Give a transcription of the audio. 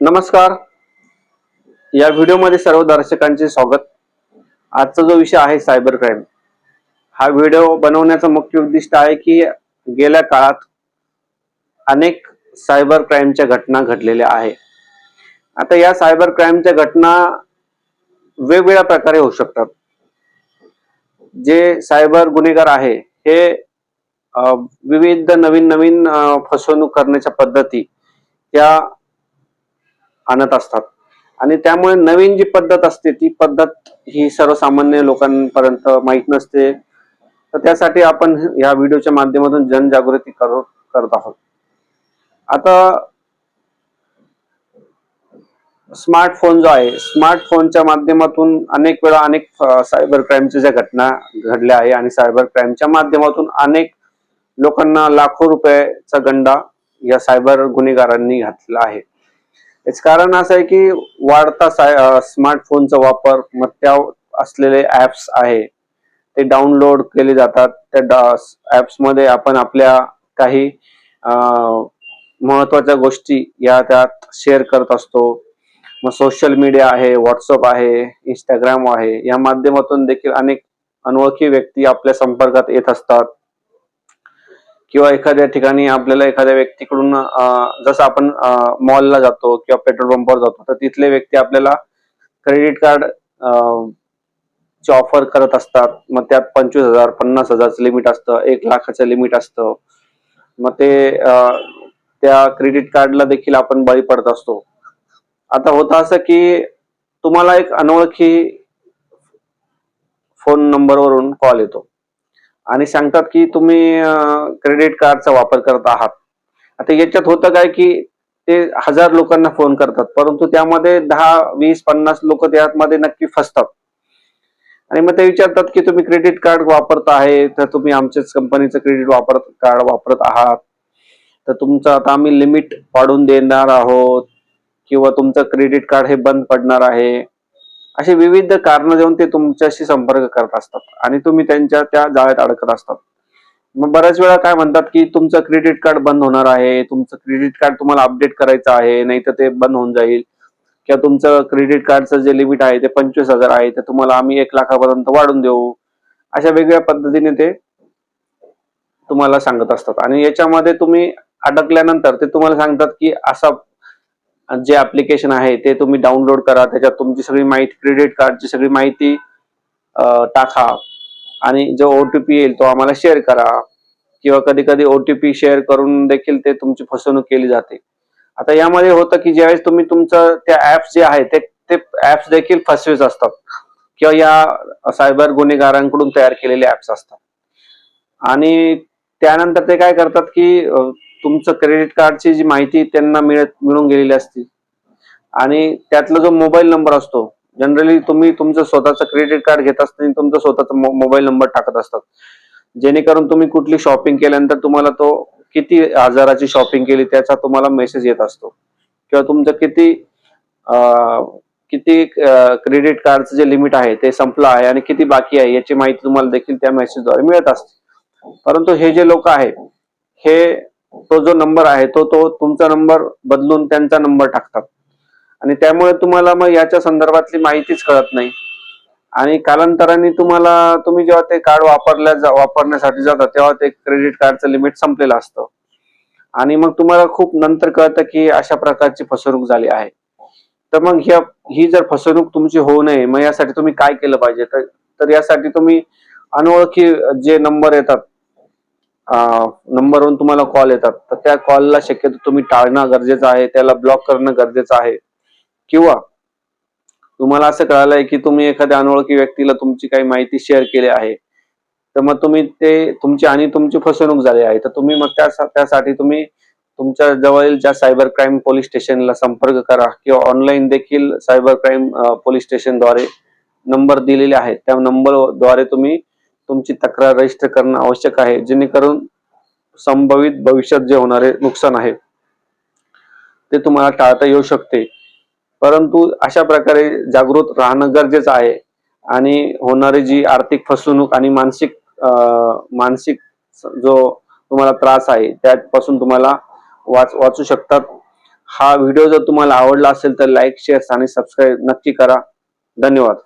नमस्कार. या व्हिडिओमध्ये सर्व दर्शकांचे स्वागत. आजचा जो विषय आहे सायबर क्राईम हा व्हिडिओ बनवण्याचा मुख्य उद्दिष्ट आहे की गेल्या काळात अनेक सायबर क्राईमच्या घटना घडलेल्या आहे. आता या सायबर क्राईमच्या घटना वेगवेगळ्या प्रकारे होऊ शकतात. जे सायबर गुन्हेगार आहे हे विविध नवीन नवीन फसवणूक करण्याच्या पद्धती या आणत असतात. आणि त्यामुळे नवीन जी पद्धत असते ती पद्धत ही सर्वसामान्य लोकांपर्यंत माहीत नसते. तर त्यासाठी आपण या व्हिडिओच्या माध्यमातून जनजागृती करू करत आहोत. आता स्मार्टफोन जो आहे स्मार्टफोनच्या माध्यमातून अनेक वेळा अनेक सायबर क्राईमच्या ज्या घटना घडल्या आहे आणि सायबर क्राईमच्या माध्यमातून अनेक लोकांना लाखो रुपयाचा गंडा या सायबर गुन्हेगारांनी घातला आहे. याच कारण असं आहे की वाढता स्मार्टफोनचा वापर मग त्या असलेले ऍप्स आहे ते डाउनलोड केले जातात. त्या ऍप्समध्ये आपण आपल्या काही महत्त्वाच्या गोष्टी या त्यात शेअर करत असतो. मग सोशल मीडिया आहे व्हॉट्सअप आहे इंस्टाग्राम आहे या माध्यमातून देखील अनेक अनोळखी व्यक्ती आपल्या संपर्कात येत असतात. किंवा एखाद्या ठिकाणी आपल्याला एखाद्या व्यक्तीकडून जसं आपण मॉलला जातो किंवा पेट्रोल पंपवर जातो तर तिथले व्यक्ती आपल्याला क्रेडिट कार्ड ची ऑफर करत असतात. मग त्यात पंचवीस हजार पन्नास हजारचं लिमिट असतं एक लाखाचं लिमिट असतं. मग ते त्या क्रेडिट कार्डला देखील आपण बळी पडत असतो. आता होतं असं की तुम्हाला एक अनोळखी फोन नंबरवरून कॉल येतो. आणि सांगतात की तुम्ही क्रेडिट कार्डचा वापर करत आहात. आता याच्यात होतं काय की ते हजार लोकांना फोन करतात परंतु त्यामध्ये दहा वीस पन्नास लोक त्यामध्ये नक्की फसतात. आणि मग ते विचारतात की तुम्ही क्रेडिट कार्ड वापरत आहे तर तुम्ही आमच्याच कंपनीचं क्रेडिट वापरत कार्ड वापरत आहात. तर तुमचं आता आम्ही लिमिट पाडून देणार आहोत किंवा तुमचं क्रेडिट कार्ड हे बंद पडणार आहे. असे विविध कारण देऊन ते तुमच्याशी संपर्क करत असतात आणि तुम्ही त्यांच्या त्या जाळ्यात अडकत असतात. मग बऱ्याच वेळा काय म्हणतात की तुमचं क्रेडिट कार्ड बंद होणार आहे तुमचं क्रेडिट कार्ड तुम्हाला अपडेट करायचं आहे नाही तर ते बंद होऊन जाईल. किंवा तुमचं क्रेडिट कार्डचं जे लिमिट आहे ते पंचवीस हजार आहे ते तुम्हाला आम्ही एक लाखापर्यंत वाढून देऊ. अशा वेगळ्या पद्धतीने ते तुम्हाला सांगत असतात. आणि याच्यामध्ये तुम्ही अडकल्यानंतर ते तुम्हाला सांगतात की असा जे ऍप्लिकेशन आहे ते तुम्ही डाउनलोड करा त्याच्यात तुमची सगळी माहिती क्रेडिट कार्डची सगळी माहिती टाका. आणि जो ओटीपी येईल तो आम्हाला शेअर करा. किंवा कधी कधी ओटीपी शेअर करून देखील ते तुमची फसवणूक केली जाते. आता यामध्ये होतं की ज्यावेळेस तुम्ही तुमचं त्या ऍप्स जे आहे ते ते ऍप्स देखील फसवीच असतात. किंवा या सायबर गुन्हेगारांकडून तयार केलेले ऍप्स असतात. आणि त्यानंतर ते काय करतात की तुमचं क्रेडिट कार्डची जी माहिती त्यांना मिळत मिळून गेलेली असते. आणि त्यातला जो मोबाईल नंबर असतो जनरली तुम्ही तुमचं स्वतःचं क्रेडिट कार्ड घेत असताना तुमचा स्वतःचा मोबाईल नंबर टाकत असतात. जेणेकरून तुम्ही कुठली शॉपिंग केल्यानंतर तुम्हाला तो किती हजाराची शॉपिंग केली त्याचा तुम्हाला मेसेज येत असतो. किंवा तुमचं किती किती क्रेडिट कार्डचं जे लिमिट आहे ते संपलं आहे आणि किती बाकी आहे याची माहिती तुम्हाला देखील त्या मेसेजद्वारे मिळत असते. परंतु हे जे लोक आहे हे तो जो नंबर आहे तो तो तुमचा नंबर बदलून त्यांचा नंबर टाकतात. आणि त्यामुळे तुम्हाला मग याच्या संदर्भातली माहितीच कळत नाही. आणि कालांतराने तुम्हाला तुम्ही जेव्हा ते कार्ड वापरल्या जा- वापरण्यासाठी जाता तेव्हा ते क्रेडिट कार्डचं लिमिट संपलेलं असतं. आणि मग तुम्हाला खूप नंतर कळतं की अशा प्रकारची फसवणूक झाली आहे. तर मग ह्या ही जर फसवणूक तुमची होऊ नये मग यासाठी तुम्ही काय केलं पाहिजे? तर तर यासाठी तुम्ही अनोळखी जे नंबर येतात नंबरवरून तुम्हाला कॉल येतात. तर त्या कॉलला शक्यतो तुम्ही टाळणं गरजेचं आहे त्याला ब्लॉक करणं गरजेचं आहे. किंवा तुम्हाला असं कळालंय की तुम्ही एखाद्या अनोळखी व्यक्तीला तुमची काही माहिती शेअर केली आहे तर मग तुम्ही ते तुमची आणि तुमची फसवणूक झाली आहे. तर तुम्ही मग त्या त्यासाठी तुम्ही तुमच्या जवळील ज्या सायबर क्राईम पोलीस स्टेशनला संपर्क करा किंवा ऑनलाईन देखील सायबर क्राईम पोलीस स्टेशनद्वारे नंबर दिलेले आहेत. त्या नंबरद्वारे तुम्ही तुमची तक्रार रजिस्टर करणं आवश्यक आहे जेणेकरून संभवित भविष्यात जे होणारे नुकसान आहे ते तुम्हाला टाळता येऊ शकते. परंतु अशा प्रकारे जागृत राहणं गरजेचं आहे आणि होणारी जी आर्थिक फसवणूक आणि मानसिक मानसिक जो तुम्हाला त्रास आहे त्यापासून तुम्हाला वाच वाचू शकतात. हा व्हिडिओ जर तुम्हाला आवडला असेल तर लाईक शेअर आणि सबस्क्राईब नक्की करा. धन्यवाद.